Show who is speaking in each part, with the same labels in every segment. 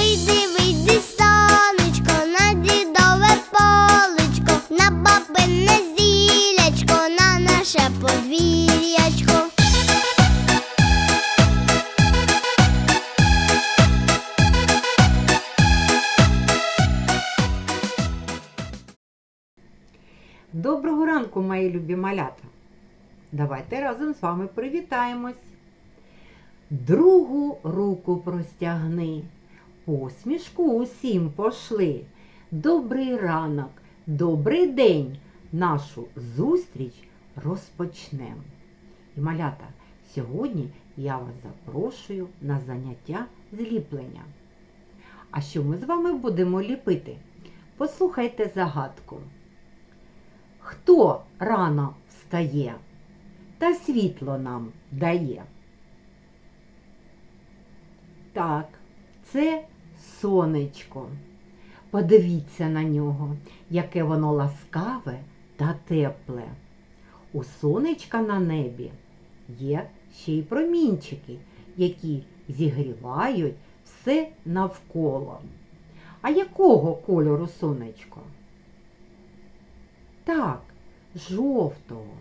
Speaker 1: Вийди, вийди, сонечко, на дідове полечко, на бабине зілячко, на наше подвір'ячко.
Speaker 2: Доброго ранку, мої любі малята. Давайте разом з вами привітаємось. Другу руку простягни, посмішку усім пошли. Добрий ранок, добрий день. Нашу зустріч розпочнемо. І малята, сьогодні я вас запрошую на заняття зліплення. А що ми з вами будемо ліпити? Послухайте загадку. Хто рано встає та світло нам дає? Так, це сонечко. Подивіться на нього, яке воно ласкаве та тепле. У сонечка на небі є ще й промінчики, які зігрівають все навколо. А якого кольору сонечко? Так, жовтого.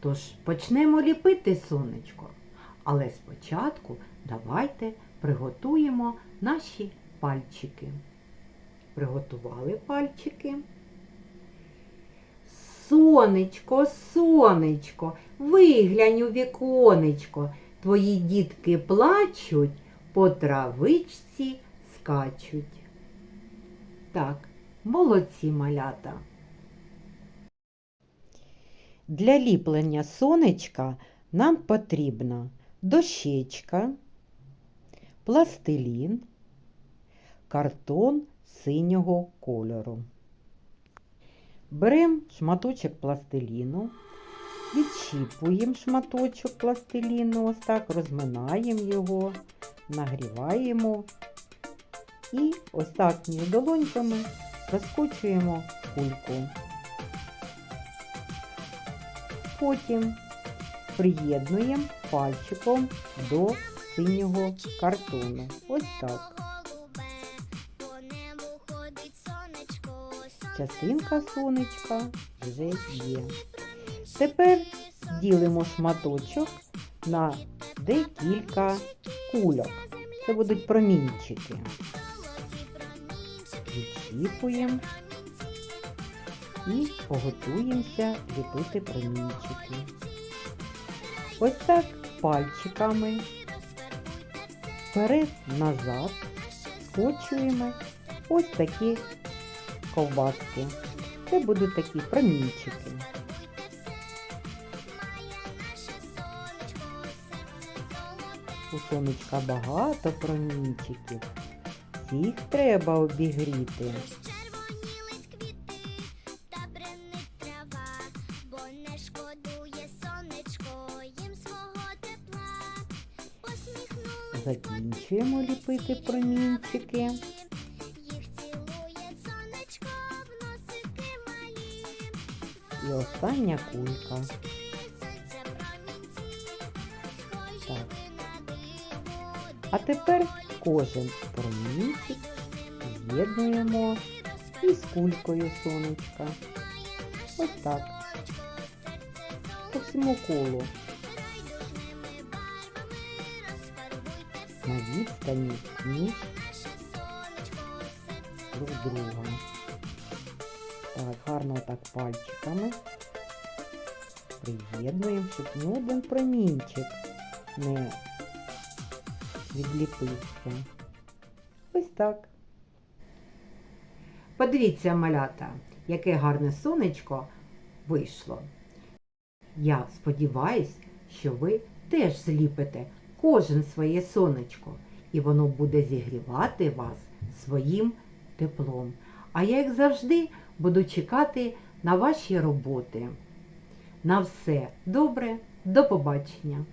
Speaker 2: Тож почнемо ліпити сонечко. Але спочатку давайте приготуємо наші пальчики. Приготували пальчики. Сонечко, сонечко, виглянь у віконечко. Твої дітки плачуть, по травичці скачуть. Так, молодці малята. Для ліплення сонечка нам потрібна дощечка, пластилін, картон синього кольору. Беремо шматочок пластиліну, відчіпуємо шматочок пластиліну, ось так розминаємо його, нагріваємо і ось так долоньками розкочуємо кульку. Потім приєднуємо пальчиком до синього картону. Ось так. Частинка сонечка вже є. Тепер ділимо шматочок на декілька кульок. Це будуть промінчики. Відчіпуємо і готуємося ліпити промінчики. Ось так пальчиками вперед-назад скочуємо ось такі ковбаски. Це будуть такі промінчики. У сонечка багато промінчиків. Всіх треба обігріти. Закінчуємо ліпити промінчики. І остання кулька. Так. А тепер кожен промінчик з'єднуємо із кулькою сонечка. Ось так. По всьому колу. На відстані ніж друг друга. Так, гарно так пальчиками приєднуємо, щоб ні один промінчик не відліпився. Ось так. Подивіться, малята, яке гарне сонечко вийшло. Я сподіваюсь, що ви теж зліпите кожен своє сонечко, і воно буде зігрівати вас своїм теплом. А я, як завжди, буду чекати на ваші роботи. На все добре, до побачення!